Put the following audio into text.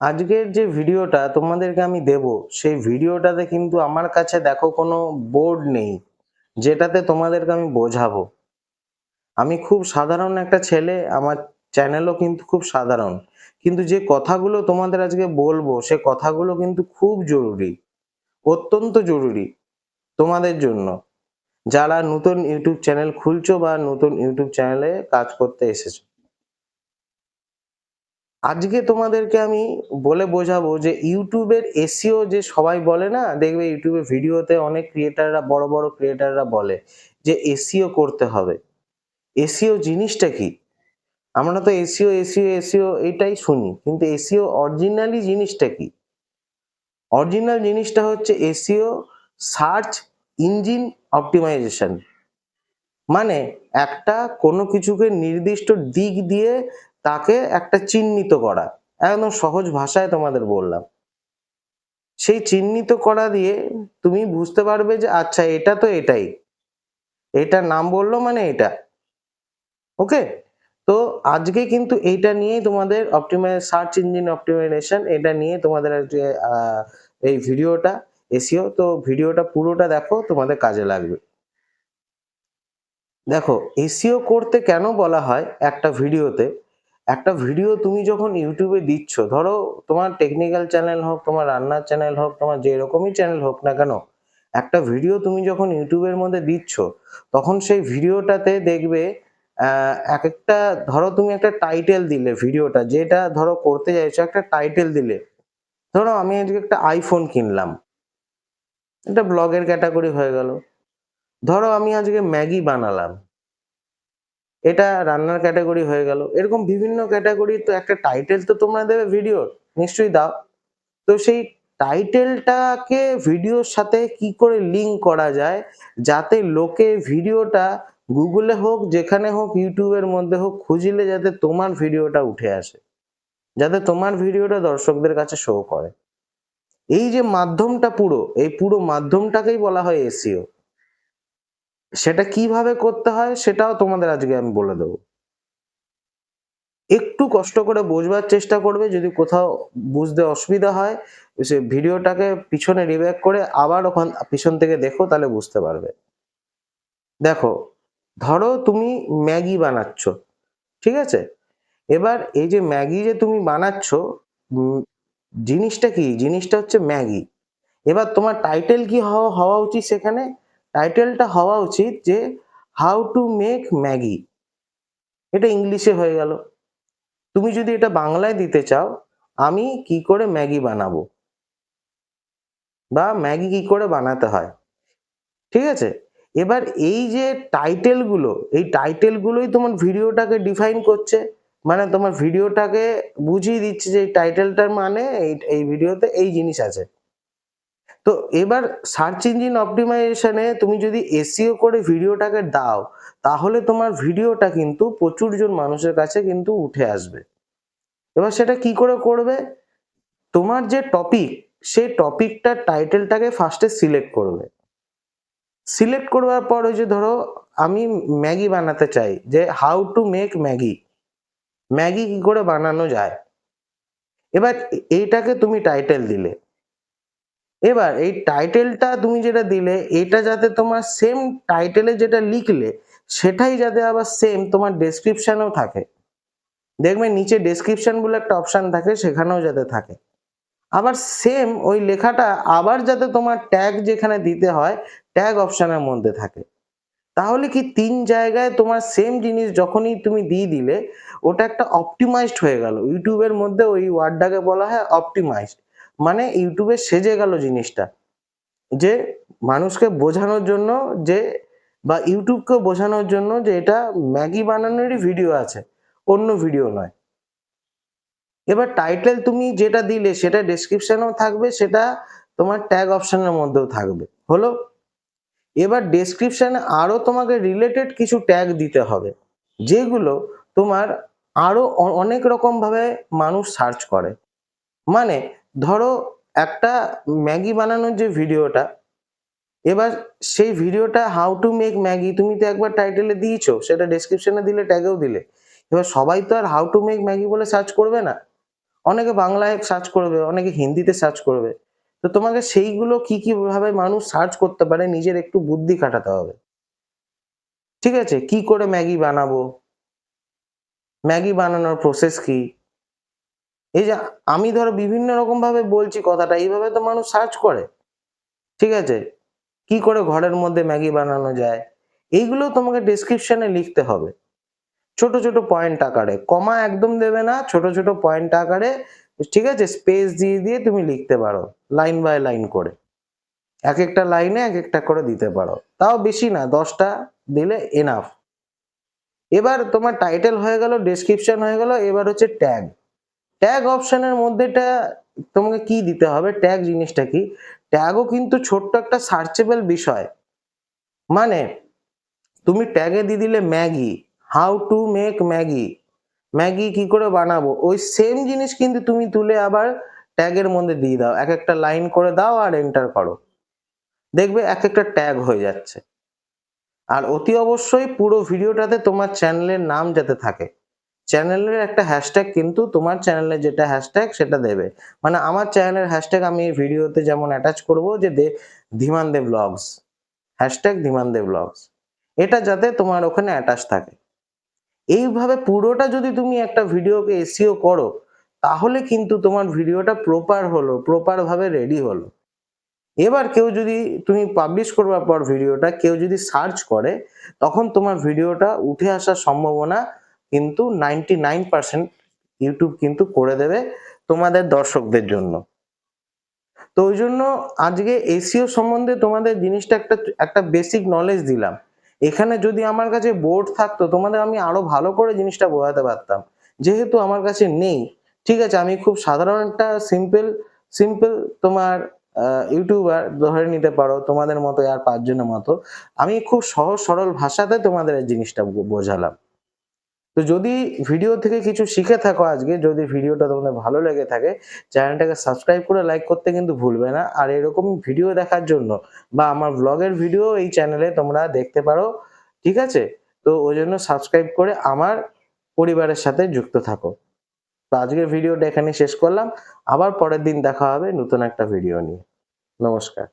আজকের যে ভিডিওটা তোমাদেরকে আমি দেব, সেই ভিডিওটাতে কিন্তু আমার কাছে দেখো কোনো বোর্ড নেই, যেটাতে তোমাদেরকে আমি বোঝাবো। আমি খুব সাধারণ একটা ছেলে, আমার চ্যানেলও কিন্তু খুব সাধারণ। কিন্তু যে কথাগুলো তোমাদের আজকে বলব, সে কথাগুলো কিন্তু খুব জরুরি, অত্যন্ত জরুরি তোমাদের জন্য। যারা নতুন ইউটিউব চ্যানেল খুলছো বা নতুন ইউটিউব চ্যানেলে কাজ করতে এসেছ আজকে তোমাদেরকে আমি বলে বোঝাবো যে ইউটিউবের এসিও যে সবাই বলে না, দেখবে ইউটিউবে ভিডিওতে অনেক ক্রিয়েটাররা বড় বড় ক্রিয়েটাররা বলে যে এসিও করতে হবে। এসিও জিনিসটা কি? আমরা তো এসিও এসিও এসিও এটাই শুনি, কিন্তু এসিও অরিজিনালি জিনিসটা কি? অরিজিনাল জিনিসটা হচ্ছে এসিও সার্চ ইঞ্জিন অপটিমাইজেশন। মানে একটা কোনো কিছুকে নির্দিষ্ট দিক দিয়ে তাকে একটা চিহ্নিত করা, একদম সহজ ভাষায় তোমাদের বললাম। সেই চিহ্নিত করা দিয়ে তুমি বুঝতে পারবে যে আচ্ছা এটা তো এটাই। এটার নাম বলল মানে এটা। ওকে? তো আজকে কিন্তু এইটা নিয়েই তোমাদের অপটিমাইজ সার্চ ইঞ্জিন অপটিমাইজেশন এটা নিয়ে তোমাদের এই ভিডিওটা, এসিও। তো ভিডিওটা পুরোটা দেখো, তোমাদের কাজে লাগবে। দেখো, এসিও করতে কেন বলা হয় একটা ভিডিওতে? একটা ভিডিও তুমি যখন ইউটিউবে দিচ্ছ, ধরো তোমার টেকনিক্যাল চ্যানেল হোক, তোমার রান্নার চ্যানেল হোক, তোমার যে রকমই চ্যানেল হোক না কেন, একটা ভিডিও তুমি যখন ইউটিউবের মধ্যে দিচ্ছ, তখন সেই ভিডিওটাতে দেখবে এক একটা ধরো তুমি একটা টাইটেল দিলে ভিডিওটা যেটা ধরো করতে চাইছো, একটা টাইটেল দিলে। ধরো আমি আজকে একটা আইফোন কিনলাম। এটা ব্লগের ক্যাটাগরি হয়ে গেল। ধরো আমি আজকে ম্যাগি বানালাম। এটা রান্নার ক্যাটাগরি হয়ে গেল। এরকম বিভিন্ন ক্যাটাগরি তো একটা টাইটেল তো তোমরা দেবে ভিডিওর নিশ্চয়ই দাও। তো সেই টাইটেলটাকে ভিডিওর সাথে কি করে লিঙ্ক করা যায়, যাতে লোকে ভিডিওটা গুগলে হোক, যেখানে হোক ইউটিউবের মধ্যে হোক, খুঁজলে যাতে তোমার ভিডিওটা উঠে আসে। যাতে তোমার ভিডিওটা দর্শকদের কাছে শো করে। এই যে মাধ্যমটা পুরো, এই পুরো মাধ্যমটাকেই বলা হয় এসিও সেটা কীভাবে করতে হয় সেটাও তোমাদের আজকে আমি বলে দেবো। একটু কষ্ট করে বোঝবার চেষ্টা করবে, যদি কোথাও বুঝতে অসুবিধা হয়, সে ভিডিওটাকে পিছনে রিব্যাক করে আবার ওখান, পিছন থেকে দেখো তাহলে বুঝতে পারবে। দেখো, ধরো তুমি ম্যাগি বানাচ্ছ, ঠিক আছে? এবার এই যে ম্যাগি যে তুমি বানাচ্ছ জিনিসটা কি? জিনিসটা হচ্ছে ম্যাগি। এবার তোমার টাইটেল কি হওয়া হওয়া উচিত সেখানে? টাইটেলটা হওয়া উচিত যে হাউ টু মেক ম্যাগি এটা ইংলিশে হয়ে গেল। তুমি যদি এটা বাংলায় দিতে চাও, আমি কি করে ম্যাগি বানাবো? বা ম্যাগি কি করে বানাতে হয়? ঠিক আছে? এবার এই যে টাইটেলগুলো, এই টাইটেলগুলোই তোমার ভিডিওটাকে ডিফাইন করছে। মানে তোমার ভিডিওটাকে বুঝিয়ে দিচ্ছে যে, এই টাইটেলটার মানে এই এই ভিডিওতে এই জিনিস আছে। তো এবার সার্চ ইঞ্জিন অপটিমাইজেশনে তুমি যদি এসিও করে ভিডিওটাকে দাও, তাহলে তোমার ভিডিওটা কিন্তু প্রচুর জন মানুষের কাছে কিন্তু উঠে আসবে। এবার সেটা কি করে করবে? তোমার যে টপিক সেই টপিকটার টাইটেলটাকে ফার্স্টে সিলেক্ট করবে। সিলেক্ট করবার পর ওই যে ধরো, আমি ম্যাগি বানাতে চাই, যে how to make Maggi Maggi কি করে বানানো যায়? এবার এইটাকে তুমি টাইটেল দিলে। এবার এই টাইটেলটা তুমি যেটা দিলে, এটা যাতে তোমার সেম টাইটেলে যেটা লিখলে, সেটাই যাতে আবার সেম তোমার ডেসক্রিপশনেও থাকে। দেখবে নিচে ডেসক্রিপশন বলে একটা অপশান থাকে, সেখানেও যাতে থাকে। আবার সেম ওই লেখাটা আবার যাতে তোমার ট্যাগ যেখানে দিতে হয় ট্যাগ অপশানের মধ্যে থাকে। তাহলে কি তিন জায়গায় তোমার সেম জিনিস যখনই তুমি দিয়ে দিলে, ওটা একটা অপটিমাইজড হয়ে গেল। ইউটিউবের মধ্যে ওই ওয়ার্ডটাকে বলা হয় অপটিমাইজড মানে ইউটিউবে সেজে গেল জিনিসটা। যে মানুষকে বোঝানোর জন্য যে বা ইউটিউবকে বোঝানোর জন্য যে এটা ম্যাগি বানানোরই ভিডিও আছে, অন্য ভিডিও নয়। এবার টাইটেল তুমি যেটা দিলে সেটা ডেসক্রিপশনেও থাকবে, সেটা তোমার ট্যাগ অপশনের মধ্যেও থাকবে। হলো, এবার ডেসক্রিপশানে আরও তোমাকে রিলেটেড কিছু ট্যাগ দিতে হবে, যেগুলো তোমার আরও অনেক রকমভাবে মানুষ সার্চ করে। মানে ধরো একটা ম্যাগি বানানোর যে ভিডিওটা, এবার সেই ভিডিওটা হাউ টু মেক ম্যাগি তুমি তো একবার টাইটেলে দিয়েছ, সেটা ডেসক্রিপশনে দিলে ট্যাগেও দিলে। এবার সবাই তো আর হাউ টু মেক ম্যাগি বলে সার্চ করবে না। অনেকে বাংলায় সার্চ করবে, অনেকে হিন্দিতে সার্চ করবে। তো তোমাকে সেইগুলো কি কি ভাবে মানুষ সার্চ করতে পারে, নিজের একটু বুদ্ধি খাটাতে হবে। ঠিক আছে? কি করে ম্যাগি বানাবো? ম্যাগি বানানোর প্রসেস কি? এই যে আমি ধরো বিভিন্ন রকম ভাবে বলছি কথাটা, এইভাবে তো মানুষ সার্চ করে। ঠিক আছে? কি করে ঘরের মধ্যে ম্যাগি বানানো যায়? এইগুলো তোমাকে ডেসক্রিপশনে লিখতে হবে। ছোট ছোট পয়েন্ট আকারে, কমা একদম দেবে না, ছোট ছোট পয়েন্ট আকারে, ঠিক আছে? স্পেস দিয়ে দিয়ে তুমি লিখতে পারো লাইন বাই লাইন করে। এক একটা লাইনে এক একটা করে দিতে পারো। তাও বেশি না, দশটা দিলে এনাফ এবার তোমার টাইটেল হয়ে গেল ডেসক্রিপশন হয়ে গেল, এবার হচ্ছে ট্যাগ ট্যাগ অপশনের মধ্যেটা তোমাকে কি দিতে হবে? ট্যাগ জিনিসটা কি? ট্যাগও কিন্তু ছোট্ট একটা সার্চেবল বিষয়। মানে তুমি ট্যাগে দিয়ে দিলে Maggi. How to make Maggi. Maggi কি করে বানাবো? ওই সেম জিনিস কিন্তু তুমি তুলে আবার ট্যাগের মধ্যে দিয়ে দাও। এক একটা লাইন করে দাও আর এন্টার করো। দেখবে এক একটা ট্যাগ হয়ে যাচ্ছে। আর অতি অবশ্যই পুরো ভিডিওটাতে তোমার চ্যানেলের নাম যাতে থাকে। চ্যানেলের একটা হ্যাশট্যাগ কিন্তু তোমার চ্যানেলে যেটা হ্যাশট্যাগ সেটা দেবে। মানে আমার চ্যানেলের হ্যাশট্যাগ আমি এই ভিডিওতে যেমন অ্যাটাচ করব যে দে Dhiman De blogs hashtag Dhiman De blogs এটা যাতে তোমার ওখানে অ্যাটাচ থাকে। এইভাবে পুরোটা যদি তুমি একটা ভিডিওকে এসিও করো, তাহলে কিন্তু তোমার ভিডিওটা প্রপার হলো প্রপার ভাবে রেডি হলো। এবার কেউ যদি তুমি পাবলিশ করবার পর ভিডিওটা, কেউ যদি সার্চ করে, তখন তোমার ভিডিওটা উঠে আসার সম্ভাবনা কিন্তু নাইনটি নাইন পার্সেন্ট ইউটিউব কিন্তু করে দেবে তোমাদের দর্শকদের জন্য। তো ওই জন্য আজকে এসিও সম্বন্ধে তোমাদের জিনিসটা একটা একটা বেসিক নলেজ দিলাম। এখানে যদি আমার কাছে বোর্ড থাকতো, তোমাদের আমি আরও ভালো করে জিনিসটা বোঝাতে পারতাম। যেহেতু আমার কাছে নেই, ঠিক আছে, আমি খুব সাধারণ একটা সিম্পল সিম্পল তোমার ইউটিউবার ধরে নিতে পারো, তোমাদের মতো আর পাঁচজনের মতো। আমি খুব সহজ সরল ভাষাতে তোমাদের জিনিসটা বোঝালাম। তো যদি ভিডিও থেকে কিছু শিখে থাকো আজকে, যদি ভিডিওটা তোমাদের ভালো লেগে থাকে চ্যানেলটাকে সাবস্ক্রাইব করে লাইক করতে কিন্তু ভুলবে না। আর এরকম ভিডিও দেখার জন্য বা আমার ব্লগের ভিডিও এই চ্যানেলে তোমরা দেখতে পারো, ঠিক আছে? তো ওই জন্য সাবস্ক্রাইব করে আমার পরিবারের সাথে যুক্ত থাকো। তো আজকের ভিডিওটা এখানে শেষ করলাম। আবার পরের দিন দেখা হবে নতুন একটা ভিডিও নিয়ে। নমস্কার।